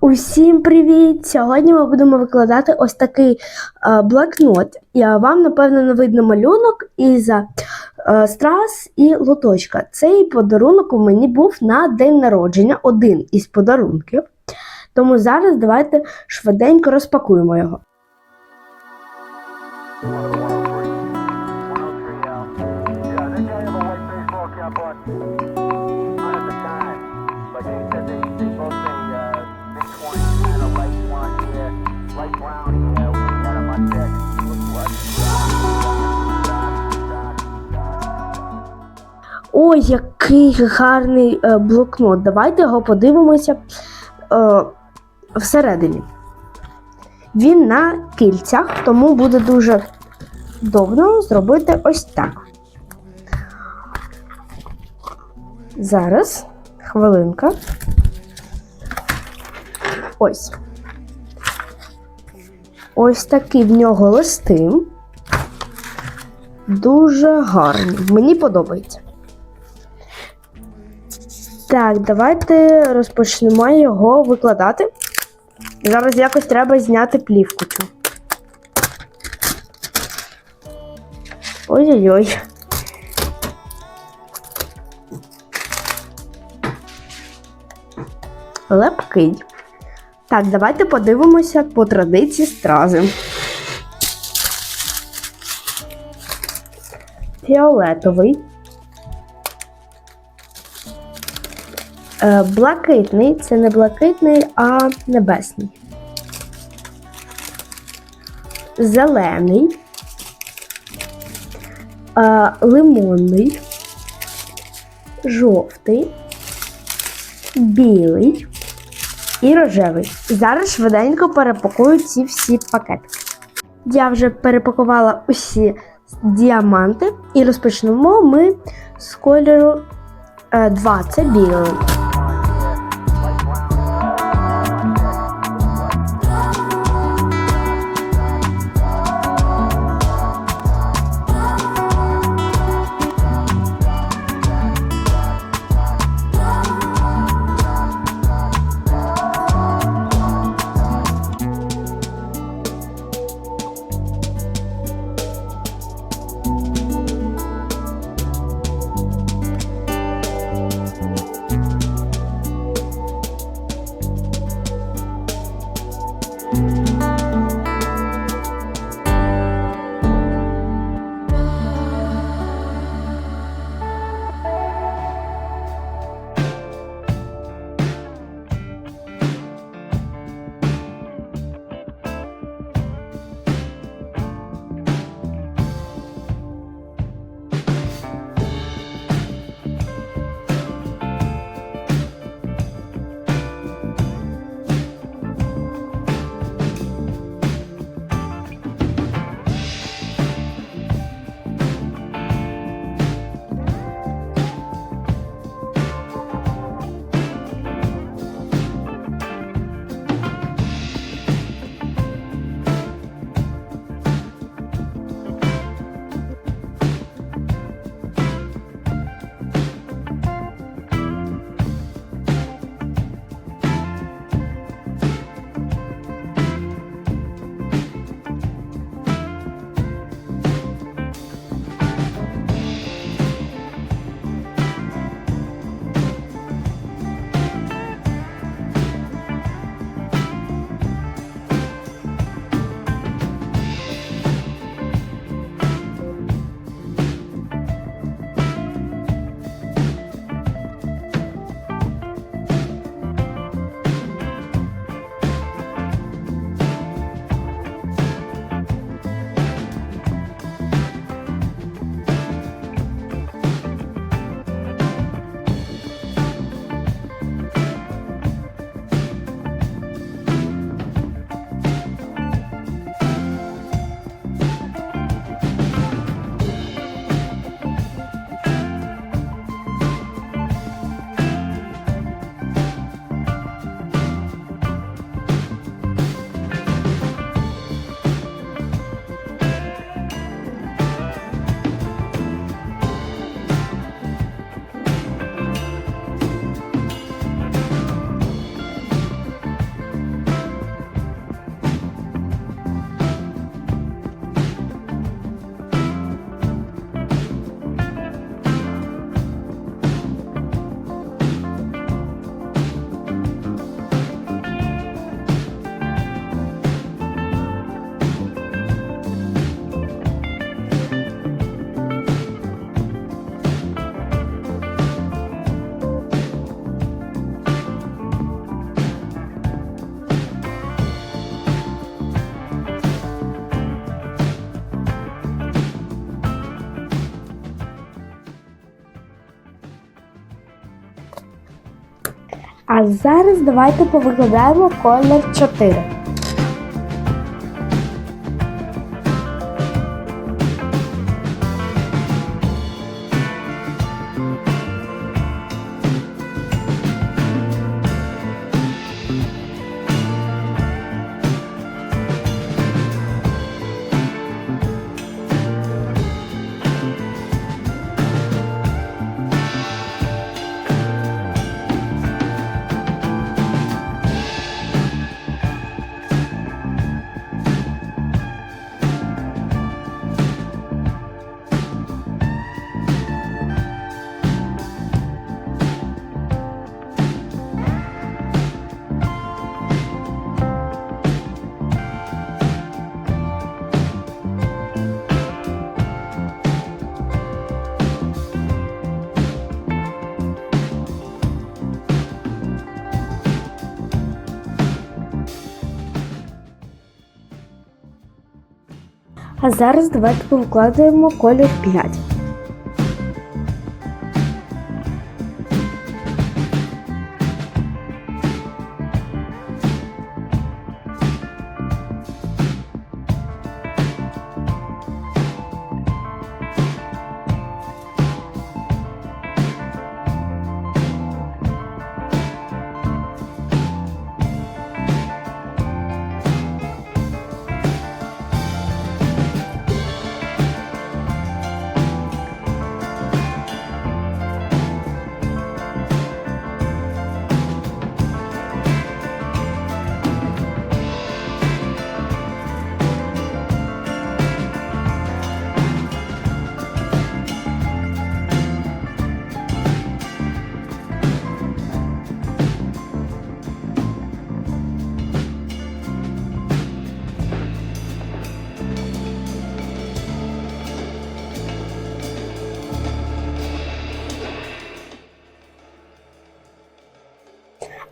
Усім привіт! Сьогодні ми будемо викладати ось такий е, блокнот. Е, вам, напевно, не видно малюнок із е, страз і лоточка. Цей подарунок у мені був на день народження, один із подарунків. Тому зараз давайте швиденько розпакуємо його. Ой, який гарний е, блокнот. Давайте його подивимося е, всередині. Він на кільцях, тому буде дуже довго зробити ось так. Зараз, хвилинка. Ось. Ось такі в нього листи. Дуже гарні. Мені подобається. Так, давайте розпочнемо його викладати. Зараз якось треба зняти плівку. Ой-ой-ой. Лепкий. Так, давайте подивимося по традиції стрази. Фіолетовий. Е, Блакитний це не блакитний, а небесний. Зелений, е, лимонний, жовтий, білий і рожевий. Зараз швиденько перепакую ці всі пакетики. Я вже перепакувала усі діаманти і розпочнемо ми з кольору 2 це білий. А зараз давайте повикладаємо колір 4. А зараз давайте повкладаємо колір 5.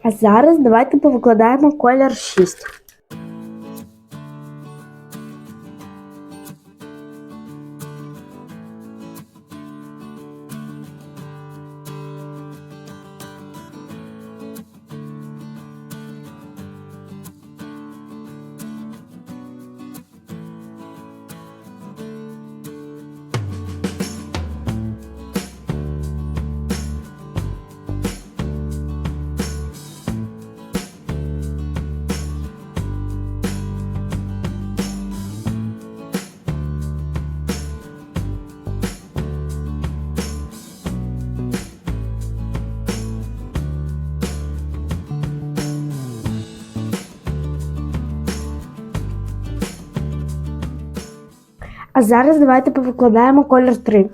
А зараз давайте повикладаємо колір 6. А зараз давайте повикладаємо колір 3.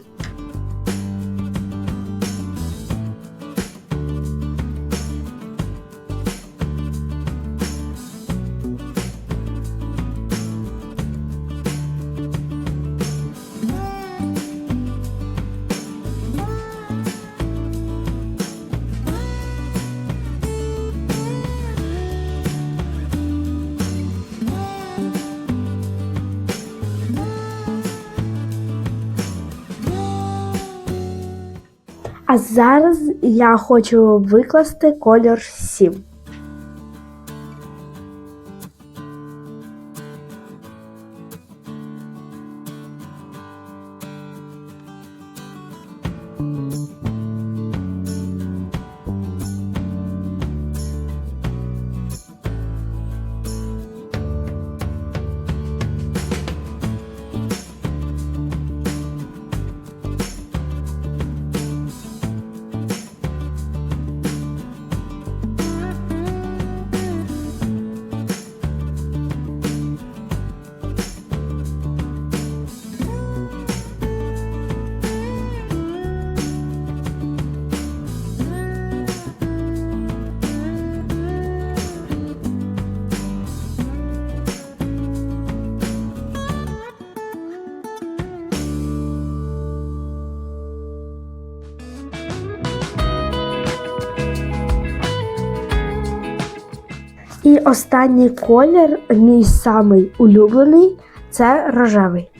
А зараз я хочу викласти колір 7. І останній колір, мій самий улюблений, це рожевий.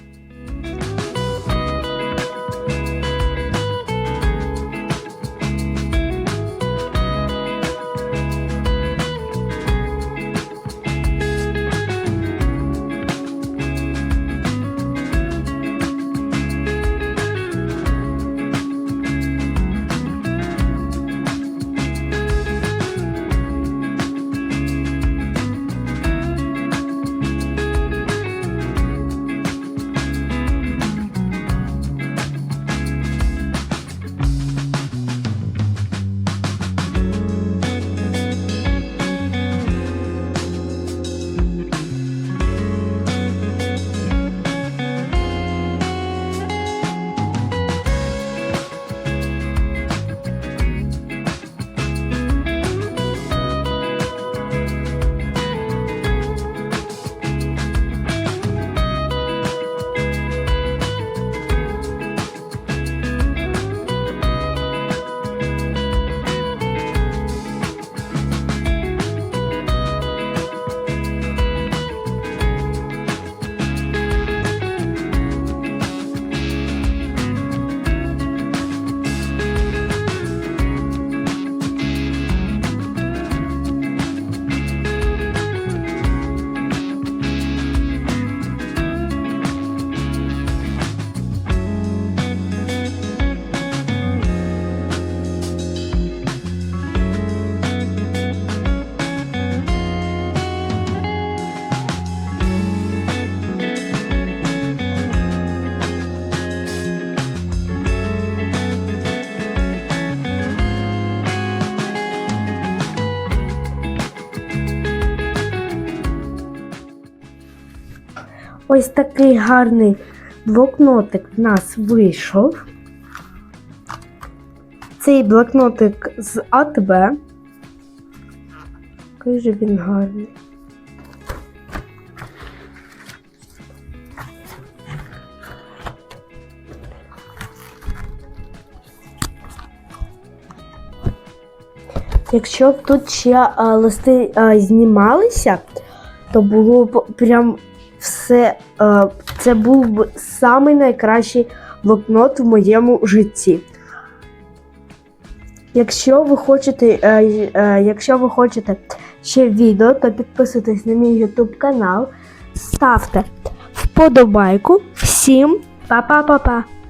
Ось такий гарний блокнотик в нас вийшов. Цей блокнотик з АТБ. Який же він гарний. Якщо б тут ще а, листи а, знімалися, то було б прям все. А, це був б самий найкращий блокнот в моєму житті. Якщо ви хочете, е, е, якщо ви хочете ще відео, то підписуйтесь на мій YouTube канал, ставте вподобайку. Всім па-па-па-па!